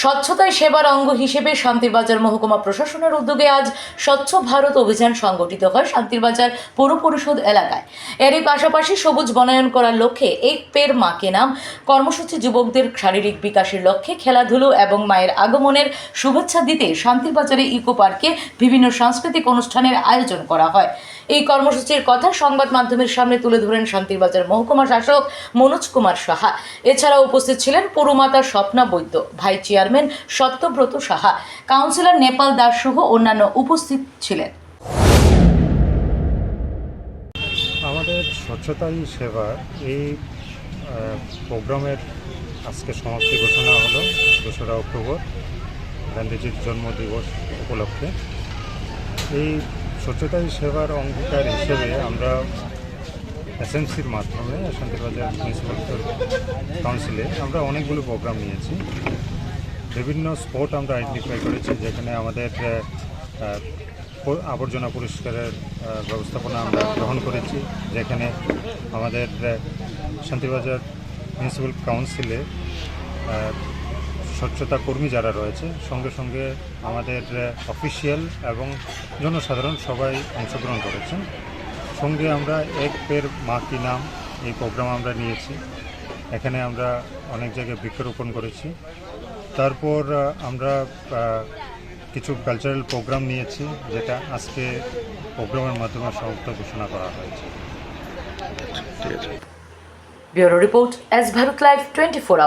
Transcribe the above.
স্বচ্ছতায় সেবার অঙ্গ হিসেবে শান্তিরবাজার মহকুমা প্রশাসনের উদ্যোগে আজ স্বচ্ছ ভারত অভিযান সংগঠিত হয় শান্তিরবাজার পৌর পরিষদ এলাকায়। এরই পাশাপাশি সবুজ বনায়ন করার লক্ষ্যে এক পের মাকে নাম কর্মসূচি যুবকদের শারীরিক বিকাশের লক্ষ্যে খেলাধুলো এবং মায়ের আগমনের শুভেচ্ছা দিতে শান্তিরবাজারে ইকো পার্কে বিভিন্ন সাংস্কৃতিক অনুষ্ঠানের আয়োজন করা হয়। এই কর্মসূচির কথা সংবাদ মাধ্যমের সামনে তুলে ধরেন শান্তিরবাজার মহকুমা শাসক মনোজ কুমার সাহা। এছাড়াও উপস্থিত ছিলেন পুরমাতা স্বপ্না বৈদ্য, ভাই চেয়ারম্যান সত্যব্রত সাহা, কাউন্সিলর নেপাল দাস সহ অন্যান্য উপস্থিত ছিলেন। আমাদের স্বচ্ছতাই সেবা। এই প্রোগ্রামের আজকে সমাপ্তি ঘোষণা হলো দোসরা অক্টোবর, গান্ধীজির জন্মদিবস উপলক্ষে। এই স্বচ্ছতাই সেবার অঙ্গীকার হিসেবে আমরা এসএমসির মাধ্যমে শান্তিবাজার মিউনিসিপ্যাল কাউন্সিলে আমরা অনেকগুলো প্রোগ্রাম নিয়েছি। বিভিন্ন স্পট আমরা আইডেন্টিফাই করেছি যেখানে আমাদের আবর্জনা পরিষ্কারের ব্যবস্থাপনা আমরা গ্রহণ করেছি। যেখানে আমাদের শান্তিবাজার মিউনিসিপ্যাল কাউন্সিলে স্বচ্ছতা কর্মী যারা রয়েছে, সঙ্গে সঙ্গে আমাদের অফিসিয়াল এবং জনসাধারণ সবাই অংশগ্রহণ করেছেন। সঙ্গে আমরা এক পের মা কি নাম, এই প্রোগ্রাম আমরা নিয়েছি। এখানে আমরা অনেক জায়গায় বৃক্ষরোপণ করেছি। তারপর আমরা কিছু কালচারাল প্রোগ্রাম নিয়েছি, যেটা আজকে প্রোগ্রামের মাধ্যমে সমাপ্ত ঘোষণা করা হয়েছে। Bureau report S Bharat live twenty four